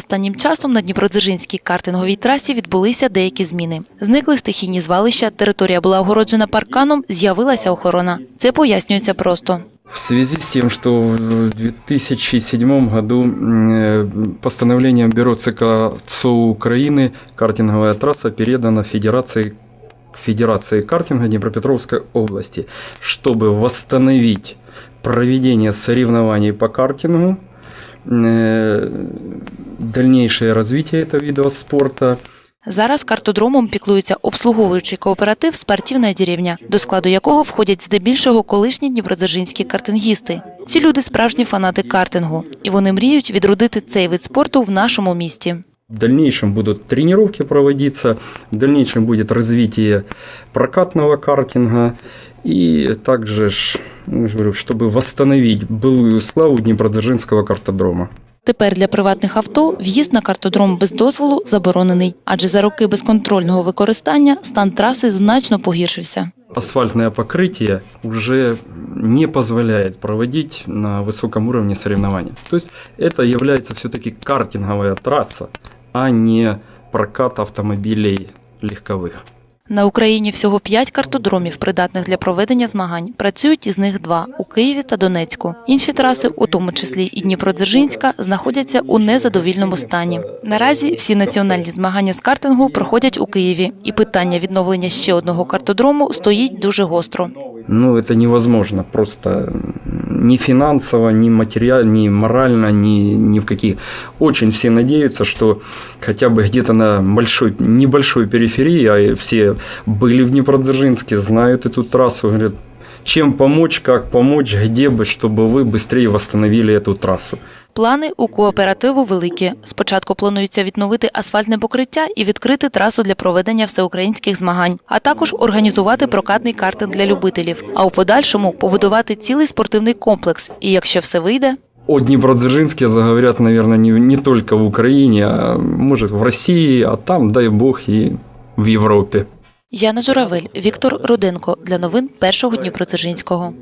Останнім часом на Дніпродзержинській картинговій трасі відбулися деякі зміни. Зникли стихійні звалища, територія була огороджена парканом, з'явилася охорона. Це пояснюється просто. В связи с тем, что в 2007 году э, постановлением Бюро ЦК ЦОУ Украины картинговая трасса передана Федерации, Федерации картинга Днепропетровской области, чтобы восстановить проведение соревнований по картингу, э, дальнейшее развитие этого вида спорта – Зараз картодромом піклується обслуговуючий кооператив «Спортивна деревня», до складу якого входять здебільшого колишні дніпродзержинські картингісти. Ці люди справжні фанати картингу, і вони мріють відродити цей вид спорту в нашому місті. В дальнейшем будут тренировки проводиться, в дальнейшем будет развитие прокатного картинга и также, ж, ну, я же говорю, чтобы восстановить былую славу Днепродзержинского картодрома. Тепер для приватних авто в'їзд на картодром без дозволу заборонений, адже за роки безконтрольного використання стан траси значно погіршився. Асфальтное покрытие уже не позволяет проводить на высоком уровне соревнования. То есть это является все-таки картинговая трасса, а не прокат автомобилей легковых. На Україні всього п'ять картодромів, придатних для проведення змагань. Працюють із них два у Києві та Донецьку. Інші траси, у тому числі і Дніпродзержинська, знаходяться у незадовільному стані. Наразі всі національні змагання з картингу проходять у Києві, і питання відновлення ще одного картодрому стоїть дуже гостро. Ну, это невозможно просто ни финансово, ни материально, ни морально, ни, ни в какие. Очень все надеются, что хотя бы где-то на большой, небольшой периферии, а и все были в Днепродзержинске, знают эту трассу, говорят, чем помочь, как помочь, где бы, чтобы вы быстрее восстановили эту трассу. Плани у кооперативу великі. Спочатку планується відновити асфальтне покриття і відкрити трасу для проведення всеукраїнських змагань, а також організувати прокатний картинг для любителів. А у подальшому побудувати цілий спортивний комплекс. І якщо все вийде, О Днепродзержинске заговорят, наверное, не, не только в Украине, а может в России, а там, дай бог, и в Европе. Яна Журавель, Віктор Руденко для новин першого Дніпродзержинського.